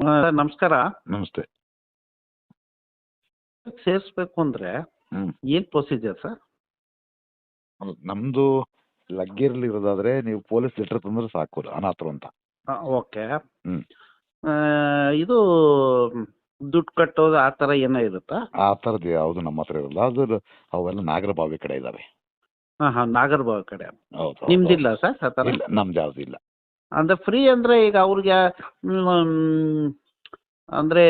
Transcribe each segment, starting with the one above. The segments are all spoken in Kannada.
ಸರ್ ನಮಸ್ಕಾರ. ನಮಸ್ತೆ. ಸೇರಿಸ್ಬೇಕು ಅಂದ್ರೆ ಹ್ಮ್. ಏನು ಪ್ರೊಸೀಜರ್ ಸರ್? ನಮ್ದು ಲಗ್ಗೇರಲ್ಲಿ ಇರೋದಾದ್ರೆ ನೀವು ಪೊಲೀಸ್ ಲೆಟರ್ ತಂದ್ರೆ ಸಾಕು ಅನಾಥರು ಅಂತ. ಓಕೆ. ಹ್ಮ್. ಇದು ದುಡ್ಡು ಕಟ್ಟೋದು ಆ ತರ ಏನೋ ಇರುತ್ತಾ? ಆ ಥರದ್ದು ಯಾವುದು ನಮ್ಮ ಹತ್ರ ಇರಲ್ಲ. ಅದು ಅವೆಲ್ಲ ನಾಗರಬಾವಿ ಕಡೆ ಇದಾವೆ ಹಾ ಹಾ ನಾಗರಬಾವಿ ಕಡೆ. ಹೌದು ಹೌದು, ನಿಮ್ದಿಲ್ಲ ಸರ್ ಆ ತರ. ಇಲ್ಲ ನಮ್ದು ಯಾವ್ದು ಇಲ್ಲ. ಅಂದರೆ ಫ್ರೀ ಅಂದ್ರೆ ಈಗ ಅವ್ರಿಗೆ ಹ್ಮ್ ಅಂದರೆ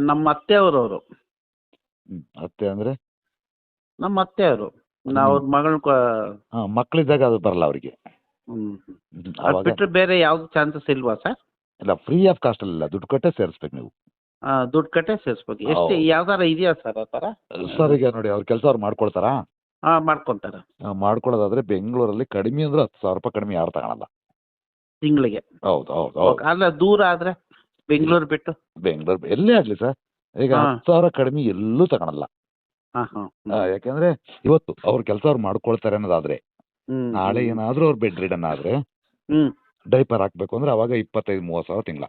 ನಮ್ಮ ಅತ್ತೆಯವರವರು. ಅವರು ಅತ್ತೆ ಅಂದ್ರೆ? ನಮ್ಮ ಅತ್ತೆಯವರು. ನಾವು ಅವ್ರ ಮಗಳ ಹಾ ಮಕ್ಕಳಿದ್ದಾಗ ಅದು ಬರಲ್ಲ ಅವರಿಗೆ. ಹ್ಞೂ ಅದು ಬಿಟ್ಟರೆ ಬೇರೆ ಯಾವ್ದು ಚಾನ್ಸಸ್ ಇಲ್ವಾ ಸರ್ ಇಲ್ಲ ಫ್ರೀ ಆಫ್ ಕಾಸ್ಟ್ ಇಲ್ಲ ದುಡ್ಡು ಕಟ್ಟೆ ಸೇರಿಸ್ಬೇಕು ನೀವು. ದುಡ್ಡು ಕಟ್ಟೆ ಸೇರಿಸ್ಬೇಕು. ಎಷ್ಟು. ಯಾವ್ದಾರ ಇದೆಯಾ ಸರ್ ಆತರ ಥರ? ಸರ್ ಈಗ ನೋಡಿ ಅವ್ರ ಕೆಲಸ ಅವ್ರು ಮಾಡ್ಕೊಳ್ತಾರಾ ಹಾಂ ಮಾಡ್ಕೊತಾರೆ. ಮಾಡ್ಕೊಳ್ಳೋದಾದ್ರೆ ಬೆಂಗಳೂರಲ್ಲಿ ಕಡಿಮೆ ಅಂದ್ರೆ ಹತ್ತು ಸಾವಿರ ರೂಪಾಯಿ ಕಡಿಮೆ ಯಾರು ತಗೊಳಲ್ಲ. ತಿಂಗಳಿಗೆ. ಹೌದು ಹೌದು ಹೌದು. ಅಲ್ಲ ದೂರ ಆದ್ರೆ ಬೆಂಗಳೂರು ಬಿಟ್ಟು? ಬೆಂಗಳೂರು ಎಲ್ಲೇ ಆಗ್ಲಿ ಸರ್. ಈಗ. ಹತ್ತು ಸಾವಿರ ಕಡಿಮೆ ಎಲ್ಲೂ ತಗೊಳಲ್ಲ. ಹಾಂ ಹಾಂ ಆ, ಯಾಕಂದ್ರೆ ಇವತ್ತು ಅವ್ರ ಕೆಲಸ ಅವ್ರು ಮಾಡ್ಕೊಳ್ತಾರೆ ಅನ್ನೋದಾದ್ರೆ. ನಾಳೆ ಏನಾದ್ರೂ ಅವ್ರು ಬೆಡ್ ರಿಡನ್ ಆದ್ರೆ ಹ್ಞೂ ಡೈಪರ್ ಹಾಕ್ಬೇಕು ಅಂದ್ರೆ ಅವಾಗ ಇಪ್ಪತ್ತೈದು ಮೂವತ್ತು ಸಾವಿರ ತಿಂಗಳ.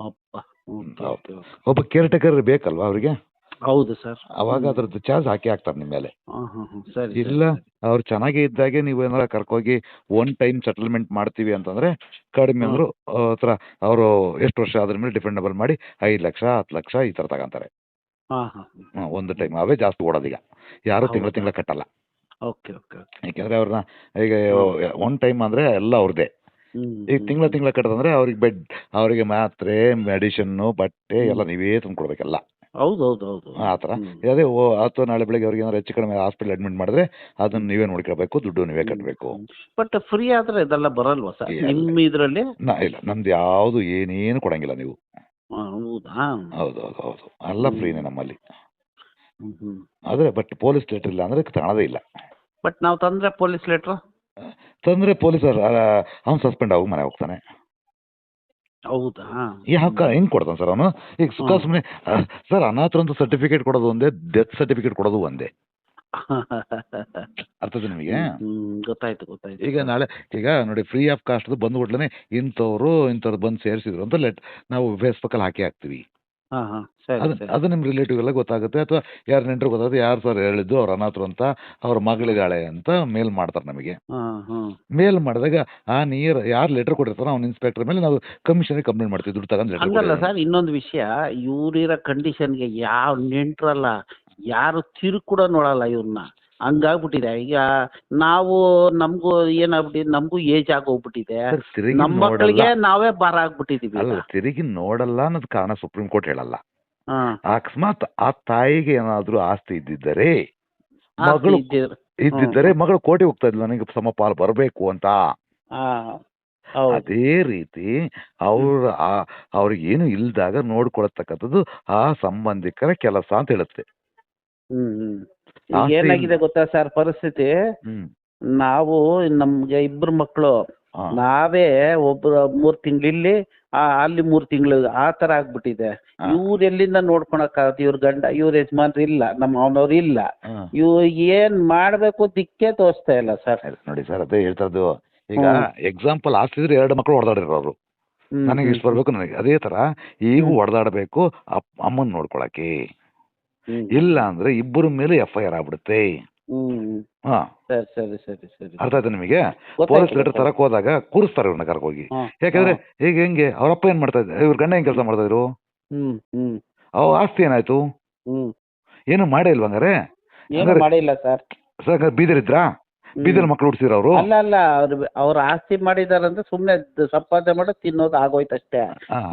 ಅಪ್ಪ ಓಕೆ, ಹೌದು. Okay, okay. ಒಬ್ಬ ಕೇರ್ ಟೇಕರ್ ಬೇಕಲ್ವಾ ಅವ್ರಿಗೆ? ಹೌದು ಸರ್ ಅವಾಗ ಅದ್ರದ್ದು ಚಾರ್ಜ್ ಹಾಕಿ ಹಾಕ್ತಾರೆ ನಿಮ್ಮ ಮೇಲೆ. ಹಾಂ ಹಾಂ ಹಾಂ ಸರಿ ಇಲ್ಲ ಅವ್ರು ಚೆನ್ನಾಗಿ ಇದ್ದಾಗೆ ನೀವು ಏನಾರ ಕರ್ಕೋಗಿ ಒನ್ ಟೈಮ್ ಸೆಟಲ್ಮೆಂಟ್ ಮಾಡ್ತೀವಿ ಅಂತಂದ್ರೆ ಕಡಿಮೆ ಅಂದ್ರು ಹತ್ರ ಅವರು ಎಷ್ಟು ವರ್ಷ ಅದ್ರ ಮೇಲೆ ಡಿಫೆಂಡಬಲ್ ಮಾಡಿ ಐದು ಲಕ್ಷ ಹತ್ತು ಲಕ್ಷ ಈ ತರ ತಗೊಂತಾರೆ. ಹಾಂ ಹಾಂ ಹ್ಮ್, ಒಂದು ಟೈಮ್ ಅವೇ ಜಾಸ್ತಿ ಓಡೋದೀಗ. ಯಾರು ತಿಂಗಳ? ತಿಂಗಳ ಕಟ್ಟಲ್ಲ. ಓಕೆ ಓಕೆ ಓಕೆ ಯಾಕೆಂದ್ರೆ ಅವ್ರನ್ನ ಈಗ ಒನ್ ಟೈಮ್ ಅಂದ್ರೆ ಎಲ್ಲ ಅವ್ರದ್ದೇ ಈಗ ತಿಂಗಳ ತಿಂಗಳ ಕಟ್ಟದಂದ್ರೆ ಅವ್ರಿಗೆ ಬೆಡ್ ಅವರಿಗೆ ಮಾತ್ರೆ ಮೆಡಿಷನ್ನು ಬಟ್ಟೆ ಎಲ್ಲ ನೀವೇ ತಂದ್ಕೊಡ್ಬೇಕೆಲ್ಲ. ಹೌದು ಹೌದು ಹೌದು ಆ ಥರ. ಅದೇ ಓ ಅಥವಾ ನಾಳೆ ಬೆಳಗ್ಗೆ ಅವ್ರಿಗೆ ಏನಾದ್ರು ಹೆಚ್ಚು ಕಡಿಮೆ ಹಾಸ್ಪಿಟಲ್ ಅಡ್ಮಿಟ್ ಮಾಡಿದ್ರೆ ಅದನ್ನ ನೀವೇ ನೋಡ್ಕೊಳ್ಬೇಕು ದುಡ್ಡು ನೀವೇ ಕಟ್ಟಬೇಕು ಬಟ್ ಫ್ರೀ ಆದ್ರೆ ಇದೆಲ್ಲ ಬರಲ್ವಾ ಸರ್? ಇದ್ರಲ್ಲಿ ನಿಮ್ಮ ಇದರಲ್ಲಿ? ನಾ ಇಲ್ಲ. ನಮ್ದು ಯಾವುದು ಏನೇನು ಕೊಡಂಗಿಲ್ಲ ನೀವು. ಹೌದಾ? ಹೌದು ಹೌದು ಹೌದು ಎಲ್ಲ ಫ್ರೀನೇ ನಮ್ಮಲ್ಲಿ. ಆದರೆ ಬಟ್ ಪೊಲೀಸ್ ಲೆಟರ್ ಇಲ್ಲ ಅಂದ್ರೆ ತಗೊಳೋದೇ ಇಲ್ಲ. ಬಟ್ ನಾವು ತಂದ್ರೆ ಪೊಲೀಸ್ ಲೆಟ್ರು ತಂದರೆ ಪೊಲೀಸರು ಅವ್ನು ಸಸ್ಪೆಂಡ್ ಆಗಿ ಮನೆ ಹೋಗ್ತಾನೆ. ಹೌದಾ? ಯಾಕೆ ಹೆಂಗ್ ಕೊಡ್ತಾನೆ ಸರ್ ಅವನು? ಈಗ ಸುಖ ಸುಮ್ಮನೆ ಸರ್ ಅನಾಥರಂತ ಸರ್ಟಿಫಿಕೇಟ್ ಕೊಡೋದು ಒಂದೇ ಡೆತ್ ಸರ್ಟಿಫಿಕೇಟ್ ಕೊಡೋದು ಒಂದೇ. ಅರ್ಥದ ನಿಮಗೆ? ಗೊತ್ತಾಯ್ತು ಗೊತ್ತಾಯ್ತು ಈಗ ನಾಳೆ ಈಗ ನೋಡಿ ಫ್ರೀ ಆಫ್ ಕಾಸ್ಟ್ ಬಂದ್ಬಿಟ್ಲೇ ಇಂಥವ್ರು ಇಂಥವ್ರು ಬಂದು ಸೇರಿಸಿದ್ರು ಅಂತ ಲೆಟ್ ನಾವು ಫೇಸ್ಬುಕ್ಕಲ್ಲಿ ಹಾಕಿ ಹಾಕ್ತೀವಿ. ಹಾ ಹಾ. ಸರಿ ಅದು ಸರಿ. ಅದು ನಿಮ್ಮ ರಿಲೇಟಿವ್ ಎಲ್ಲ ಗೊತ್ತಾಗುತ್ತೆ ಅಥವಾ ಯಾರು ನೆಂಟರು ಗೊತ್ತಾಗುತ್ತೆ ಯಾರು ಸರ್ ಹೇಳಿದ್ದು ಅವ್ರ ಅನಾಥರು ಅಂತ ಅವ್ರ ಮಗಳಿಗಾಳೆ ಅಂತ ಮೇಲ್ ಮಾಡ್ತಾರೆ ನಮಗೆ. ಹಾ ಹಾ. ಮೇಲ್ ಮಾಡಿದಾಗ ಆ ನೀರ್ ಯಾರು ಲೆಟರ್ ಕೊಟ್ಟಿರ್ತಾರೋ ಅವ್ನ ಇನ್ಸ್ಪೆಕ್ಟರ್ ಮೇಲೆ ನಾವು ಕಮಿಷನ್ ಕಂಪ್ಲೇಂಟ್ ಮಾಡ್ತೀವಿ ದುಡ್ಡು ತಗೊಂಡು ಹಂಗಲ್ಲ ಲೆಟರ್ ಸರ್ ಇನ್ನೊಂದು ವಿಷಯ ಇವ್ರಿರೋ ಕಂಡೀಷನ್ಗೆ ಯಾವ ನೆಂಟ್ರಲ್ಲ ಯಾರು ತಿರು ಕೂಡ ನೋಡಲ್ಲ ಇವ್ರನ್ನ ಹಂಗಾಗ್ಬಿಟ್ಟಿದೆ. ಈಗ ನಾವು ನಮಗೂ ಏನಾಗ್ಬಿಟ್ಟಿದೆ ನಮಗೂ ಏಜ್ ಆಗೋಗ್ಬಿಟ್ಟಿದೆ. ತಿರುಗಿ ನಮ್ಮ ನೋಡಲ್ಲ. ಮಕ್ಕಳಿಗೆ ನಾವೇ ಭಾರ ಆಗ್ಬಿಟ್ಟಿದೀವಿ ಅಲ್ಲ. ತಿರುಗಿ ನೋಡಲ್ಲ ಅನ್ನೋದು ಕಾರಣ ಸುಪ್ರೀಂ ಕೋರ್ಟ್ ಹೇಳಲ್ಲ. ಅಕಸ್ಮಾತ್ ಆ ತಾಯಿಗೆ ಏನಾದ್ರೂ ಆಸ್ತಿ ಇದ್ದಿದ್ದರೆ ಮಗಳು ಇದ್ದಿದ್ದರೆ ಮಗಳು ಕೋಟಿ ಹೋಗ್ತಾ ಇದ್ಲು ನನಗೆ ಸಮಪಾಲು ಬರಬೇಕು ಅಂತ. ಅದೇ ರೀತಿ ಅವ್ರ ಆ- ಅವ್ರಿಗೆ ಏನು ಇಲ್ದಾಗ ನೋಡ್ಕೊಳತಕ್ಕಂಥದ್ದು ಆ ಸಂಬಂಧಿಕರ ಕೆಲಸ ಅಂತ ಹೇಳುತ್ತೆ. ಏನಾಗಿದೆ ಗೊತ್ತಾ ಸರ್ ಪರಿಸ್ಥಿತಿ? ನಾವು ನಮ್ಗೆ ಇಬ್ರು ಮಕ್ಕಳು ನಾವೇ ಒಬ್ರ ಮೂರ್ ತಿಂಗಳು ಇಲ್ಲಿ ಆ ಅಲ್ಲಿ ಮೂರ್ ತಿಂಗಳು ಆ ತರ ಆಗ್ಬಿಟ್ಟಿದೆ. ಇವ್ರೆಲ್ಲಿಂದ ಇವ್ರು ಎಲ್ಲಿಂದ ನೋಡ್ಕೊಳಕ್ಕಾಗತ್ತೆ ಇವ್ರ ಗಂಡ ಇವ್ರ ಯಜಮಾನ್ರು ಇಲ್ಲ ನಮ್ಮ ಅವನವ್ರು ಇಲ್ಲ. ಇವ್ ಏನ್ ಮಾಡ್ಬೇಕು ದಿಕ್ಕೇ ತೋರಿಸ್ತಾ ಇಲ್ಲ ಸರ್. ನೋಡಿ ಸರ್ ಅದೇ ಹೇಳ್ತಾ ಇರೋದು. ಈಗ ಎಕ್ಸಾಂಪಲ್ ಆಸ್ತಿದ್ರೆ ಎರಡು ಮಕ್ಕಳು ಹೊಡೆದಾಡಿರೋರು ನನಗೆ ಇಷ್ಟು ಬರ್ಬೇಕು ನನಗೆ. ಅದೇ ತರ ಈಗ ಹೊಡೆದಾಡಬೇಕು ಅಮ್ಮನ್ ನೋಡ್ಕೊಳಕ್ಕೆ. ಇಲ್ಲ ಅಂದ್ರೆ ಇಬ್ಬರ ಮೇಲೆ ಎಫ್ ಐ ಆರ್ ಆಗ್ಬಿಡುತ್ತೆ. ಹ್ಮ್ ಹಾ. ಸರಿ ಸರಿ ಸರಿ ಸರಿ. ಅರ್ಥ ಆಯ್ತಾ ನಿಮಗೆ? Police letter. ತರಕ್ ಹೋದಾಗ ಕೂರಿಸ್ತಾರೆ ಇವ್ರನ್ನ ಕರ್ಕೋಗಿ ಯಾಕಂದ್ರೆ ಈಗ ಹೆಂಗೆ ಅವ್ರ ಅಪ್ಪ ಏನ್ ಮಾಡ್ತಾ ಇದ್ದಾರೆ? ಇವ್ರ ಗಂಡ ಹೆಂಗ್ ಕೆಲಸ ಮಾಡ್ತಾ ಇದ್ರು? ಅವ್ ಆಸ್ತಿ ಏನಾಯ್ತು? ಏನು ಮಾಡೇ ಇಲ್ವಾ ಹಂಗಾರೆ? ಮಾಡಿಲ್ಲ ಸರ್. ಸರ್ ಬೀದರಿದ್ರಾ ಬೀದರ್ ಮಕ್ಳು ಹುಡ್ಸಿರ ಅವರು? ಅಲ್ಲ ಅಲ್ಲ ಅವ್ರ ಅವ್ರ ಆಸ್ತಿ ಮಾಡಿದಾರಂದ್ರೆ ಸುಮ್ನೆ ಸಂಪಾದನೆ ಮಾಡಿ ತಿನ್ನೋದು ಆಗೋಯ್ತು ಅಷ್ಟೇ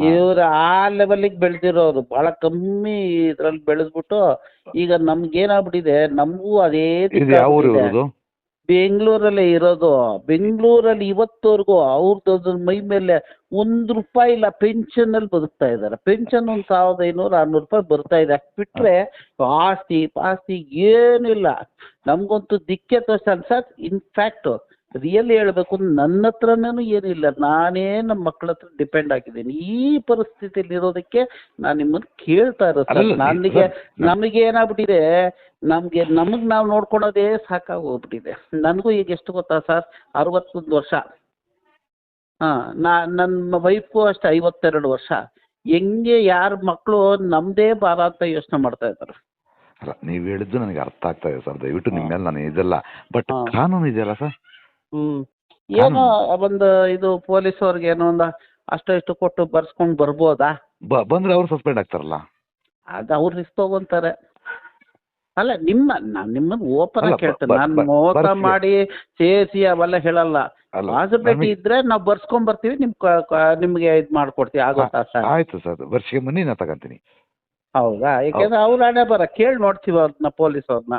ಇವ್ರು ಆ ಲೆವೆಲಿಗೆ ಬೆಳೆದಿರೋರು ಬಹಳ ಕಮ್ಮಿ ಇದ್ರಲ್ಲಿ ಬೆಳೆದ್ಬಿಟ್ಟು ಈಗ ನಮ್ಗೆ ಏನಾಗ್ಬಿಟ್ಟಿದೆ ನಮಗೂ ಅದೇ ಬೆಂಗಳೂರಲ್ಲೇ ಇರೋದು. ಬೆಂಗಳೂರಲ್ಲಿ ಇವತ್ತವರೆಗೂ ಅವ್ರದ್ದು ಮೈ ಮೇಲೆ ಒಂದು ರೂಪಾಯಿ ಇಲ್ಲ ಪೆನ್ಷನ್ ಅಲ್ಲಿ ಬದುಕ್ತಾ ಇದ್ದಾರೆ. ಪೆನ್ಷನ್ ಒಂದು ಸಾವಿರದ ಐನೂರು, ಆರ್ನೂರು ರೂಪಾಯಿ ಬರ್ತಾ ಇದೆ. ಅಷ್ಟು ಬಿಟ್ರೆ ಆಸ್ತಿ, ಪಾಸ್ತಿ ಏನಿಲ್ಲ ನಮಗಂತೂ ದಿಕ್ಕೆ ತೋರಿಸಲ್ಲ ಸರ್ ಇನ್ಫ್ಯಾಕ್ಟ್ ರಿಯಲಿ ಹೇಳ್ಬೇಕು ನನ್ನ ಹತ್ರನೂ ಏನಿಲ್ಲ. ನಾನೇ ನಮ್ಮ ಮಕ್ಕಳ ಹತ್ರ ಡಿಪೆಂಡ್ ಆಗಿದ್ದೀನಿ. ಈ ಪರಿಸ್ಥಿತಿಯಲ್ಲಿ ಇರೋದಕ್ಕೆ ನಾನು ನಿಮ್ಮನ್ನು ಕೇಳ್ತಾ ಇರೋದು ನನಗೆ ನಮಗೆ ಏನಾಗ್ಬಿಟ್ಟಿದೆ ನಮಗೆ ನಮಗೆ ನಾವು ನೋಡ್ಕೊಳೋದೇ ಸಾಕಾಗೋಗ್ಬಿಟ್ಟಿದೆ. ನನಗೂ ಈಗ ಎಷ್ಟು ಗೊತ್ತಾ ಸರ್? ಅರವತ್ತೊಂದು ವರ್ಷ. ಹಾ ನಾ ನನ್ನ ವೈಫ್ಗೂ ಅಷ್ಟೇ ಐವತ್ತೆರಡು ವರ್ಷ. ಹೆಂಗೆ ಯಾರ ಮಕ್ಕಳು ನಮ್ದೇ ಭಾರ ಅಂತ ಯೋಚನೆ ಮಾಡ್ತಾ ಇದ್ದಾರೆ. ಅಲ್ಲ ನೀವು ಹೇಳಿದ್ದು ನನಗೆ ಅರ್ಥ ಆಗ್ತಾ ಇದೆ ಸರ್. ದಯವಿಟ್ಟು ನಿಮ್ಮ ಮೇಲೆ ನಾನು ಇದೆಲ್ಲ ಬಟ್. ಕಾನೂನು ಇದೆಯಲ್ಲ ಸರ್? ಹ್ಮ್. ಏನೋ ಒಂದು ಇದು ಪೊಲೀಸ್ ಅವ್ರಿಗೆ ಏನೋ ಒಂದು ಅಷ್ಟು ಇಷ್ಟು ಕೊಟ್ಟು ಬರ್ಸ್ಕೊಂಡ್ ಬರ್ಬೋದಾ? ಬ ಬಂದ್ರೆ ಅವ್ರು ಸಸ್ಪೆಂಡ್ ಆಗ್ತಾರಲ್ಲ? ಅದು ಅವ್ರು ರಿಸ್ಕ್ ತಗೊಂತಾರೆ. ಅಲ್ಲ ನಿಮ್ಮ ನಾನು ನಿಮ್ಮನ್ನ ಓಪನ್ ಅಲ್ಲ, ಕೇಳ್ತೇನೆ. ಬ- ನಾನು ಬ- ಮೋಸ ಬರ್ಸಿ. ಮಾಡಿ ಸೇರಿಸಿ ಅವೆಲ್ಲ ಹೇಳಲ್ಲ. ಅಲ್ಲ ಪಾಸಿಬಿಲಿಟಿ ನಮಗೆ- ಇದ್ರೆ ನಾವು ಬರ್ಸ್ಕೊಂಡ್ ಬರ್ತೀವಿ ನಿಮ್ ಕ- ಕ- ನಿಮ್ಗೆ ಇದು ಮಾಡ್ಕೊಡ್ತೀವಿ. ಆಗುತ್ತಾ ಸರ್ ಆಯ್ತು ಸರ್. ವರ್ಷಕ್ಕೆ ಬನ್ನಿ ತಗೊಂತೀನಿ. ಹೌದಾ? ಯಾಕಂದ್ರೆ ಅವ್ರು ಹಣೆ ಬರ ಕೇಳಿ ನೋಡ್ತೀವಿ ಅವ್ರನ್ನ ಪೊಲೀಸ್ ಅವ್ರನ್ನ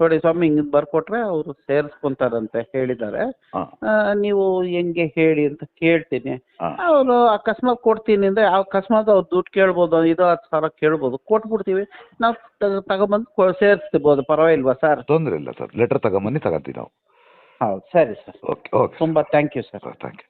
ನೋಡಿ ಸ್ವಾಮಿ ಹಿಂಗ್ ಬರ್ಕೊಟ್ರೆ ಅವರು ಸೇರಿಸ್ಕೊಂತಾರಂತೆ ಹೇಳಿದ್ದಾರೆ. ನೀವು ಹೆಂಗೆ ಹೇಳಿ ಅಂತ ಕೇಳ್ತೀನಿ. ಅವರು ಅಕಸ್ಮಾತ್ ಕೊಡ್ತೀನಿ ಅಂದ್ರೆ ಅಕಸ್ಮಾತ್ ಅವ್ರು ದುಡ್ಡು ಕೇಳ್ಬೋದು ಇದು ಹತ್ತು ಸಾವಿರ ಕೇಳ್ಬೋದು ಕೊಟ್ಬಿಡ್ತೀವಿ. ನಾವು ತಗೊಂಬಂದು ಸೇರಿಸ್ಬೋದು ಪರವಾಗಿಲ್ವಾ ಸರ್? ತೊಂದ್ರೆ ಇಲ್ಲ ಸರ್ ಲೆಟರ್ ತಗೊಂಬನ್ನಿ ತಗೊಂತೀವಿ ನಾವು. ಹೌದು ಸರಿ ಸರ್. ಓಕೆ ಓಕೆ ತುಂಬಾ thank you sir thank you